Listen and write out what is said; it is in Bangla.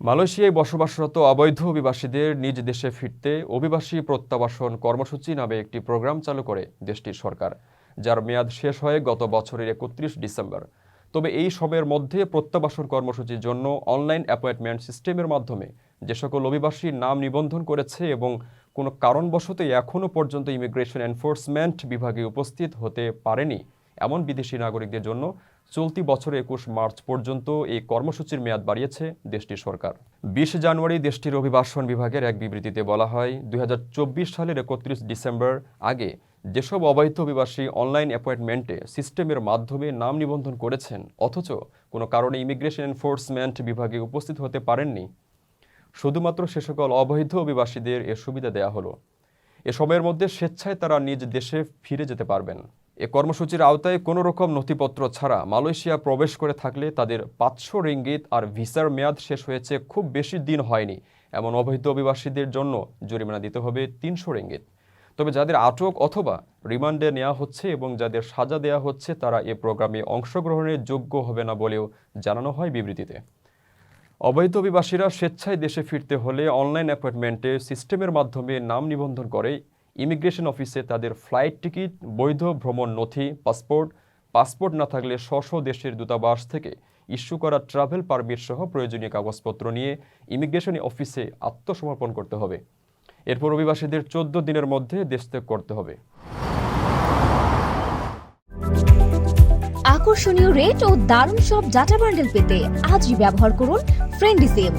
মালয়েশিয়ায় বসবাসরত অবৈধ অভিবাসীদের নিজ দেশে ফিরতে অভিবাসী প্রত্যাবাসন কর্মসূচি নামে একটি প্রোগ্রাম চালু করে দেশটির সরকার, যার মেয়াদ শেষ হয় গত বছরের একত্রিশ ডিসেম্বর। তবে এই সময়ের মধ্যে প্রত্যাবাসন কর্মসূচির জন্য অনলাইন অ্যাপয়েন্টমেন্ট সিস্টেমের মাধ্যমে যে সকল অভিবাসী নাম নিবন্ধন করেছে এবং কোনো কারণবশত এখনও পর্যন্ত ইমিগ্রেশন এনফোর্সমেন্ট বিভাগে উপস্থিত হতে পারেনি এমন বিদেশি নাগরিকদের জন্য চলতি বছর একুশ মার্চ পর্যন্ত এই কর্মসূচির মেয়াদ বাড়িয়েছে দেশটির সরকার। বিশ জানুয়ারি দেশটির অভিবাসন বিভাগের এক বিবৃতিতে বলা হয়, দুই হাজার চব্বিশ সালের একত্রিশ ডিসেম্বর আগে যেসব অবৈধ অভিবাসী অনলাইন অ্যাপয়েন্টমেন্টে সিস্টেমের মাধ্যমে নাম নিবন্ধন করেছেন, অথচ কোনো কারণে ইমিগ্রেশন এনফোর্সমেন্ট বিভাগে উপস্থিত হতে পারেননি। শুধুমাত্র সে সকল অবৈধ অভিবাসীদের এ সুবিধা দেয়া হলো। এ সময়ের মধ্যে স্বেচ্ছায় তারা নিজ দেশে ফিরে যেতে পারবেন। এ কর্মসূচির আওতায় কোনো রকম নথিপত্র ছাড়া মালয়েশিয়া প্রবেশ করে থাকলে তাদের পাঁচশো রিঙ্গিত আর ভিসার মেয়াদ শেষ হয়েছে খুব বেশি দিন হয়নি। এমন অবৈধ অভিবাসীদের জন্য জরিমানা দিতে হবে তিনশো রিঙ্গিত। তবে যাদের আটক অথবা রিমান্ডে নেওয়া হচ্ছে এবং যাদের সাজা দেওয়া হচ্ছে তারা এ প্রোগ্রামে অংশগ্রহণের যোগ্য হবে না বলেও জানানো হয় বিবৃতিতে। অবৈধ অভিবাসীরা স্বেচ্ছায় দেশে ফিরতে হলে অনলাইন অ্যাপয়েন্টমেন্টে সিস্টেমের মাধ্যমে নাম নিবন্ধন করে ইমিগ্রেশন অফিসে তাদের ফ্লাইট টিকিট, বৈধ ভ্রমণ নথি, পাসপোর্ট পাসপোর্ট না থাকলে স্ব দেশের দূতাবাস থেকে ইস্যু করা ট্রাভেল পারমিট সহ প্রয়োজনীয় কাগজপত্র নিয়ে ইমিগ্রেশন অফিসে আত্মসমর্পণ করতে হবে। এরপর অভিবাসীদের চোদ্দ দিনের মধ্যে দেশ ত্যাগ করতে হবে। আকর্ষণীয় রেট ও দারুণ সব ডাটা বান্ডেল পেতে আজই ব্যবহার করুন ফ্রেন্ডি সিম